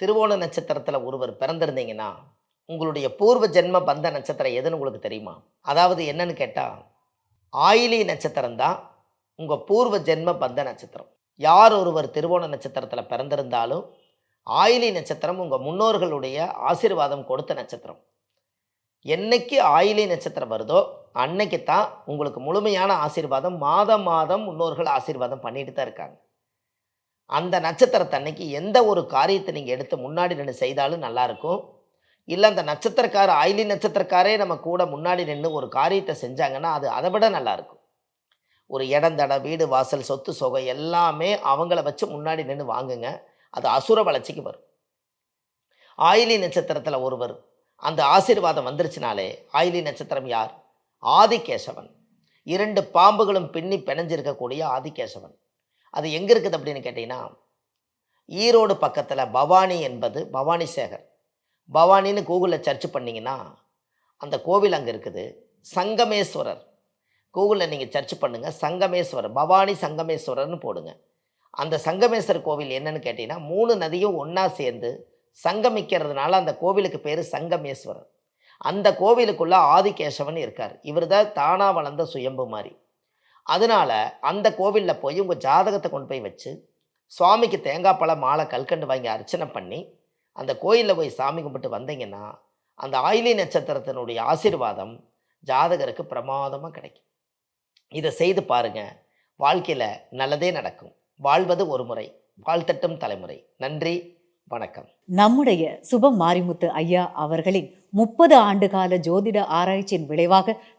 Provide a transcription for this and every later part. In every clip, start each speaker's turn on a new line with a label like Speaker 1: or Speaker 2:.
Speaker 1: திருவோண நட்சத்திரத்தில் ஒருவர் பிறந்திருந்தீங்கன்னா உங்களுடைய பூர்வ ஜென்ம பந்த நட்சத்திரம் எதுன்னு உங்களுக்கு தெரியுமா? அதாவது என்னன்னு கேட்டால் ஆயிலி நட்சத்திரம் தான் உங்கள் பூர்வ ஜென்ம பந்த நட்சத்திரம். யார் ஒருவர் திருவோண நட்சத்திரத்தில் பிறந்திருந்தாலும் ஆயிலி நட்சத்திரம் உங்கள் முன்னோர்களுடைய ஆசீர்வாதம் கொடுத்த நட்சத்திரம். என்னைக்கு ஆயிலி நட்சத்திரம் வருதோ அன்னைக்கு தான் உங்களுக்கு முழுமையான ஆசீர்வாதம் மாதம் மாதம் முன்னோர்கள் ஆசீர்வாதம் பண்ணிட்டு தான் இருக்காங்க. அந்த நட்சத்திரத்தன்னைக்கு எந்த ஒரு காரியத்தை நீங்கள் எடுத்து முன்னாடி நின்று செய்தாலும் நல்லாயிருக்கும். இல்லை அந்த நட்சத்திரக்கார ஆயிலி நட்சத்திரக்காரே நம்ம கூட முன்னாடி நின்று ஒரு காரியத்தை செஞ்சாங்கன்னா அது அதை விட நல்லாயிருக்கும். ஒரு இடம் தட வீடு வாசல் சொத்து சொகை எல்லாமே அவங்கள வச்சு முன்னாடி நின்று வாங்குங்க. அது அசுர வளர்ச்சிக்கு வரும். ஆயிலி நட்சத்திரத்தில் ஒருவர் அந்த ஆசீர்வாதம் வந்துருச்சுனாலே ஆயிலி நட்சத்திரம் யார்? ஆதிகேசவன். இரண்டு பாம்புகளும் பின்னி பிணைஞ்சிருக்கக்கூடிய ஆதிகேசவன். அது எங்கே இருக்குது அப்படின்னு கேட்டிங்கன்னா ஈரோடு பக்கத்தில் பவானி என்பது பவானி சேகர். பவானின்னு கூகுளில் சர்ச் பண்ணிங்கன்னா அந்த கோவில் அங்கே இருக்குது. சங்கமேஸ்வரர். கூகுளில் நீங்கள் சர்ச் பண்ணுங்கள் சங்கமேஸ்வரர். பவானி சங்கமேஸ்வரர்னு போடுங்க. அந்த சங்கமேஸ்வரர் கோவில் என்னன்னு கேட்டிங்கன்னா மூணு நதியும் ஒன்றா சேர்ந்து சங்கமிக்கிறதுனால அந்த கோவிலுக்கு பேர் சங்கமேஸ்வரர். அந்த கோவிலுக்குள்ளே ஆதிகேசவன் இருக்கார். இவர் தான் தானாக வளர்ந்த சுயம்பு மாதிரி. அதனால அந்த கோவிலில் போய் உங்கள் ஜாதகத்தை கொண்டு போய் வச்சு சுவாமிக்கு தேங்காய் பழம் மாலை கல்கண்டு வாங்கி அர்ச்சனை பண்ணி அந்த கோயிலில் போய் சாமி கும்பிட்டு வந்தீங்கன்னா அந்த ஆயிலி நட்சத்திரத்தினுடைய ஆசீர்வாதம் ஜாதகருக்கு பிரமாதமாக கிடைக்கும். இதை செய்து பாருங்க. வாழ்க்கையில் நல்லதே நடக்கும். வாழ்வது ஒரு முறை வாழ்த்தட்டும் தலைமுறை. நன்றி வணக்கம்.
Speaker 2: நம்முடைய சுப மாரிமுத்து ஐயா அவர்களின் முப்பது ஆண்டுகால ஜோதிட ஆராய்ச்சியின் விளைவாக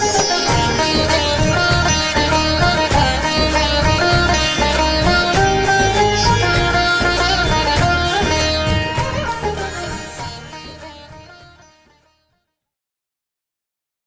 Speaker 2: Thank you.